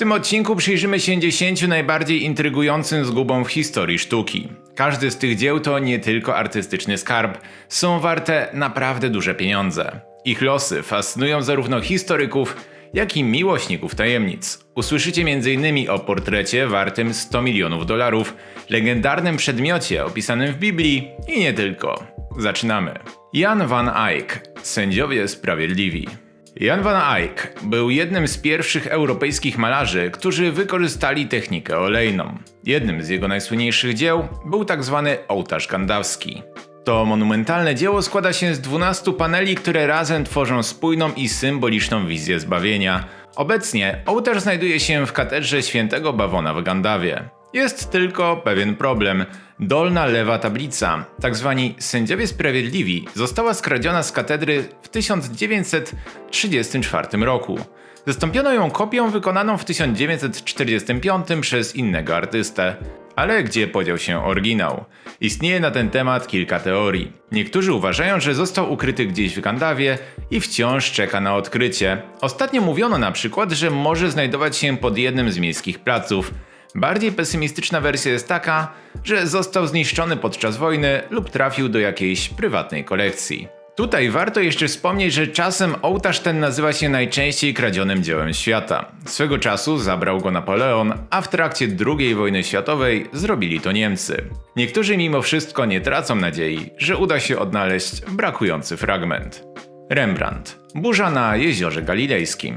tym odcinku przyjrzymy się 10 najbardziej intrygującym zgubom w historii sztuki. Każdy z tych dzieł to nie tylko artystyczny skarb, są warte naprawdę duże pieniądze. Ich losy fascynują zarówno historyków, jak i miłośników tajemnic. Usłyszycie m.in. o portrecie wartym 100 milionów dolarów, legendarnym przedmiocie opisanym w Biblii i nie tylko. Zaczynamy. Jan van Eyck, sędziowie sprawiedliwi. Jan van Eyck był jednym z pierwszych europejskich malarzy, którzy wykorzystali technikę olejną. Jednym z jego najsłynniejszych dzieł był tzw. ołtarz gandawski. To monumentalne dzieło składa się z 12 paneli, które razem tworzą spójną i symboliczną wizję zbawienia. Obecnie ołtarz znajduje się w katedrze świętego Bawona w Gandawie. Jest tylko pewien problem. Dolna lewa tablica, tak zwani sędziowie sprawiedliwi, została skradziona z katedry w 1934 roku. Zastąpiono ją kopią wykonaną w 1945 przez innego artystę. Ale gdzie podział się oryginał? Istnieje na ten temat kilka teorii. Niektórzy uważają, że został ukryty gdzieś w Gandawie i wciąż czeka na odkrycie. Ostatnio mówiono na przykład, że może znajdować się pod jednym z miejskich placów. Bardziej pesymistyczna wersja jest taka, że został zniszczony podczas wojny lub trafił do jakiejś prywatnej kolekcji. Tutaj warto jeszcze wspomnieć, że czasem ołtarz ten nazywa się najczęściej kradzionym dziełem świata. Swego czasu zabrał go Napoleon, a w trakcie II wojny światowej zrobili to Niemcy. Niektórzy mimo wszystko nie tracą nadziei, że uda się odnaleźć brakujący fragment. Rembrandt. Burza na jeziorze galilejskim.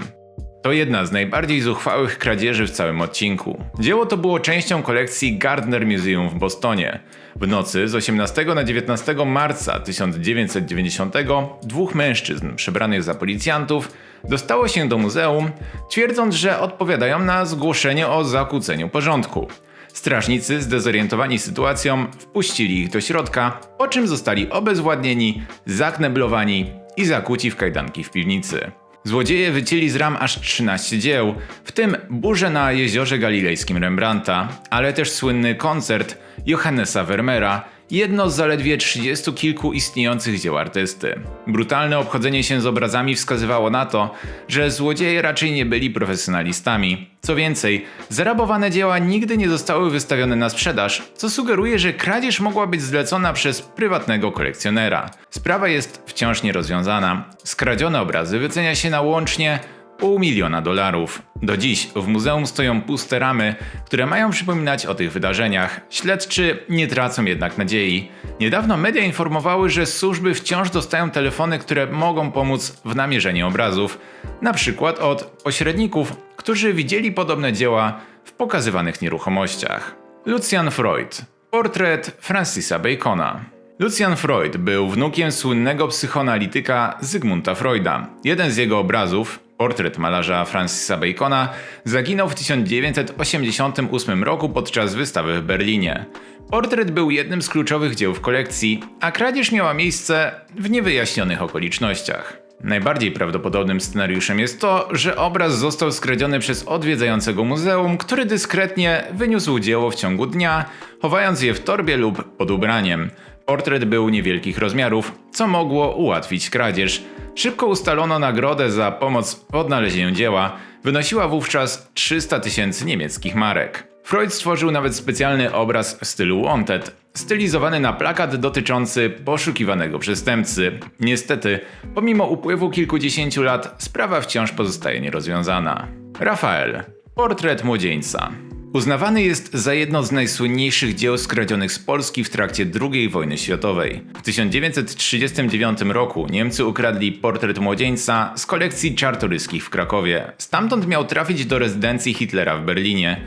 To jedna z najbardziej zuchwałych kradzieży w całym odcinku. Dzieło to było częścią kolekcji Gardner Museum w Bostonie. W nocy z 18 na 19 marca 1990 dwóch mężczyzn przebranych za policjantów dostało się do muzeum, twierdząc, że odpowiadają na zgłoszenie o zakłóceniu porządku. Strażnicy, zdezorientowani sytuacją, wpuścili ich do środka, po czym zostali obezwładnieni, zakneblowani i zakuci w kajdanki w piwnicy. Złodzieje wycięli z ram aż 13 dzieł, w tym Burzę na jeziorze galilejskim Rembrandta, ale też słynny koncert Johannesa Vermeera, jedno z zaledwie trzydziestu kilku istniejących dzieł artysty. Brutalne obchodzenie się z obrazami wskazywało na to, że złodzieje raczej nie byli profesjonalistami. Co więcej, zarabowane dzieła nigdy nie zostały wystawione na sprzedaż, co sugeruje, że kradzież mogła być zlecona przez prywatnego kolekcjonera. Sprawa jest wciąż nierozwiązana. Skradzione obrazy wycenia się na łącznie pół miliona dolarów. Do dziś w muzeum stoją puste ramy, które mają przypominać o tych wydarzeniach. Śledczy nie tracą jednak nadziei. Niedawno media informowały, że służby wciąż dostają telefony, które mogą pomóc w namierzeniu obrazów, na przykład od pośredników, którzy widzieli podobne dzieła w pokazywanych nieruchomościach. Lucian Freud. Portret Francisa Bacona. Lucian Freud był wnukiem słynnego psychoanalityka Zygmunta Freuda. Jeden z jego obrazów, Portret malarza Francisa Bacona zaginął w 1988 roku podczas wystawy w Berlinie. Portret był jednym z kluczowych dzieł w kolekcji, a kradzież miała miejsce w niewyjaśnionych okolicznościach. Najbardziej prawdopodobnym scenariuszem jest to, że obraz został skradziony przez odwiedzającego muzeum, który dyskretnie wyniósł dzieło w ciągu dnia, chowając je w torbie lub pod ubraniem. Portret był niewielkich rozmiarów, co mogło ułatwić kradzież. Szybko ustalono nagrodę za pomoc w odnalezieniu dzieła, wynosiła wówczas 300 tysięcy niemieckich marek. Freud stworzył nawet specjalny obraz w stylu Wanted, stylizowany na plakat dotyczący poszukiwanego przestępcy. Niestety, pomimo upływu kilkudziesięciu lat, sprawa wciąż pozostaje nierozwiązana. Rafael. Portret młodzieńca. Uznawany jest za jedno z najsłynniejszych dzieł skradzionych z Polski w trakcie II wojny światowej. W 1939 roku Niemcy ukradli portret młodzieńca z kolekcji czartoryskich w Krakowie. Stamtąd miał trafić do rezydencji Hitlera w Berlinie.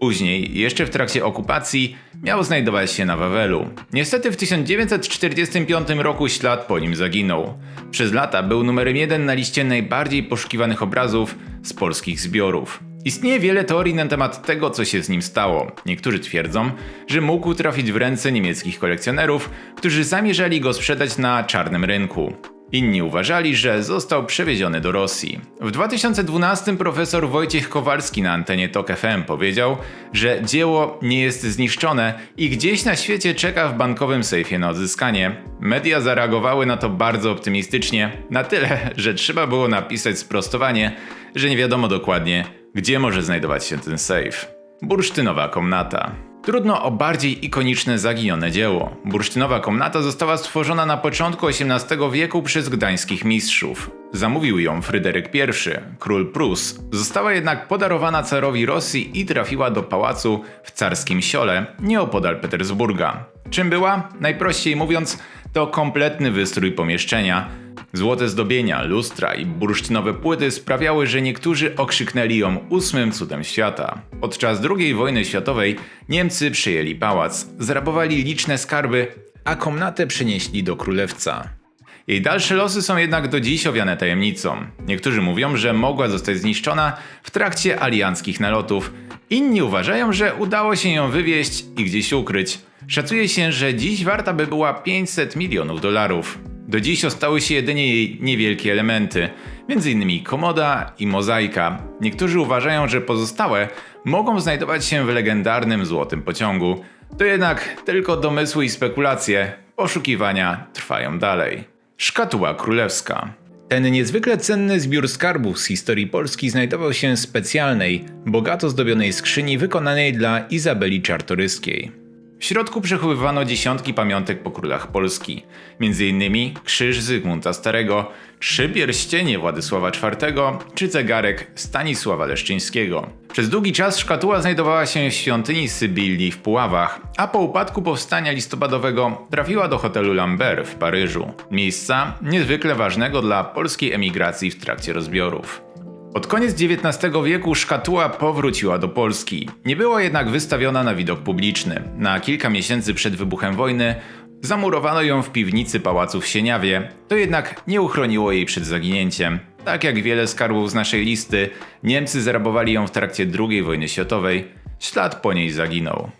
Później, jeszcze w trakcie okupacji, miał znajdować się na Wawelu. Niestety w 1945 roku ślad po nim zaginął. Przez lata był numerem jeden na liście najbardziej poszukiwanych obrazów z polskich zbiorów. Istnieje wiele teorii na temat tego, co się z nim stało. Niektórzy twierdzą, że mógł trafić w ręce niemieckich kolekcjonerów, którzy zamierzali go sprzedać na czarnym rynku. Inni uważali, że został przewieziony do Rosji. W 2012 profesor Wojciech Kowalski na antenie TOK FM powiedział, że dzieło nie jest zniszczone i gdzieś na świecie czeka w bankowym sejfie na odzyskanie. Media zareagowały na to bardzo optymistycznie, na tyle, że trzeba było napisać sprostowanie, że nie wiadomo dokładnie, Gdzie może znajdować się ten safe? Bursztynowa komnata. Trudno o bardziej ikoniczne zaginione dzieło. Bursztynowa komnata została stworzona na początku XVIII wieku przez gdańskich mistrzów. Zamówił ją Fryderyk I, król Prus. Została jednak podarowana carowi Rosji i trafiła do pałacu w carskim siole, nieopodal Petersburga. Czym była? Najprościej mówiąc, to kompletny wystrój pomieszczenia. Złote zdobienia, lustra i bursztynowe płyty sprawiały, że niektórzy okrzyknęli ją ósmym cudem świata. Podczas II wojny światowej Niemcy przyjęli pałac, zrabowali liczne skarby, a komnatę przenieśli do królewca. Jej dalsze losy są jednak do dziś owiane tajemnicą. Niektórzy mówią, że mogła zostać zniszczona w trakcie alianckich nalotów, inni uważają, że udało się ją wywieźć i gdzieś ukryć. Szacuje się, że dziś warta by była 500 milionów dolarów. Do dziś ostały się jedynie jej niewielkie elementy, m.in. komoda i mozaika. Niektórzy uważają, że pozostałe mogą znajdować się w legendarnym złotym pociągu. To jednak tylko domysły i spekulacje. Poszukiwania trwają dalej. Szkatuła królewska. Ten niezwykle cenny zbiór skarbów z historii Polski znajdował się w specjalnej, bogato zdobionej skrzyni wykonanej dla Izabeli Czartoryskiej. W środku przechowywano dziesiątki pamiątek po królach Polski, m.in. krzyż Zygmunta Starego, trzy pierścienie Władysława IV czy zegarek Stanisława Leszczyńskiego. Przez długi czas szkatuła znajdowała się w świątyni Sybilii w Puławach, a po upadku powstania listopadowego trafiła do hotelu Lambert w Paryżu, miejsca niezwykle ważnego dla polskiej emigracji w trakcie rozbiorów. Pod koniec XIX wieku szkatuła powróciła do Polski. Nie była jednak wystawiona na widok publiczny. Na kilka miesięcy przed wybuchem wojny zamurowano ją w piwnicy pałacu w Sieniawie, to jednak nie uchroniło jej przed zaginięciem. Tak jak wiele skarbów z naszej listy, Niemcy zarabowali ją w trakcie II wojny światowej. Ślad po niej zaginął.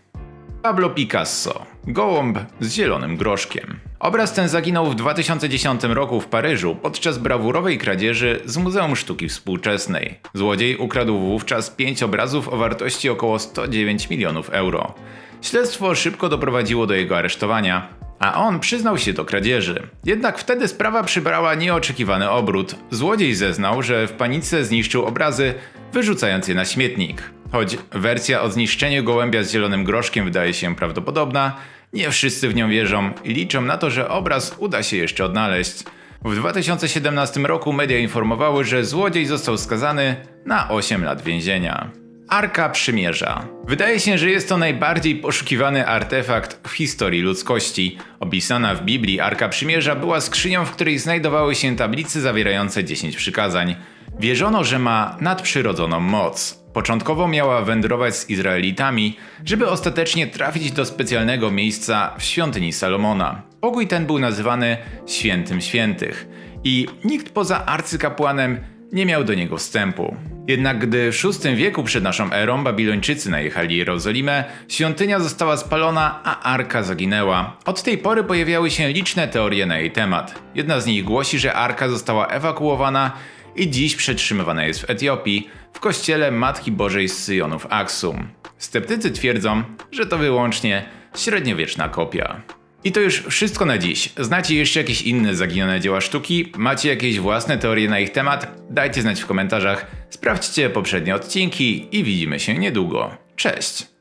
Pablo Picasso. Gołąb z zielonym groszkiem. Obraz ten zaginął w 2010 roku w Paryżu podczas brawurowej kradzieży z Muzeum Sztuki Współczesnej. Złodziej ukradł wówczas pięć obrazów o wartości około 109 milionów euro. Śledztwo szybko doprowadziło do jego aresztowania, a on przyznał się do kradzieży. Jednak wtedy sprawa przybrała nieoczekiwany obrót. Złodziej zeznał, że w panice zniszczył obrazy, wyrzucając je na śmietnik. Choć wersja o zniszczeniu gołębia z zielonym groszkiem wydaje się prawdopodobna, nie wszyscy w nią wierzą i liczą na to, że obraz uda się jeszcze odnaleźć. W 2017 roku media informowały, że złodziej został skazany na 8 lat więzienia. Arka Przymierza. Wydaje się, że jest to najbardziej poszukiwany artefakt w historii ludzkości. Opisana w Biblii Arka Przymierza była skrzynią, w której znajdowały się tablice zawierające 10 przykazań. Wierzono, że ma nadprzyrodzoną moc. Początkowo miała wędrować z Izraelitami, żeby ostatecznie trafić do specjalnego miejsca w świątyni Salomona. Pokój ten był nazywany Świętym Świętych i nikt poza arcykapłanem nie miał do niego wstępu. Jednak gdy w VI wieku przed naszą erą Babilończycy najechali Jerozolimę, świątynia została spalona, a arka zaginęła. Od tej pory pojawiały się liczne teorie na jej temat. Jedna z nich głosi, że arka została ewakuowana i dziś przetrzymywana jest w Etiopii, w kościele Matki Bożej z Syjonów Aksum. Sceptycy twierdzą, że to wyłącznie średniowieczna kopia. I to już wszystko na dziś. Znacie jeszcze jakieś inne zaginione dzieła sztuki? Macie jakieś własne teorie na ich temat? Dajcie znać w komentarzach. Sprawdźcie poprzednie odcinki i widzimy się niedługo. Cześć!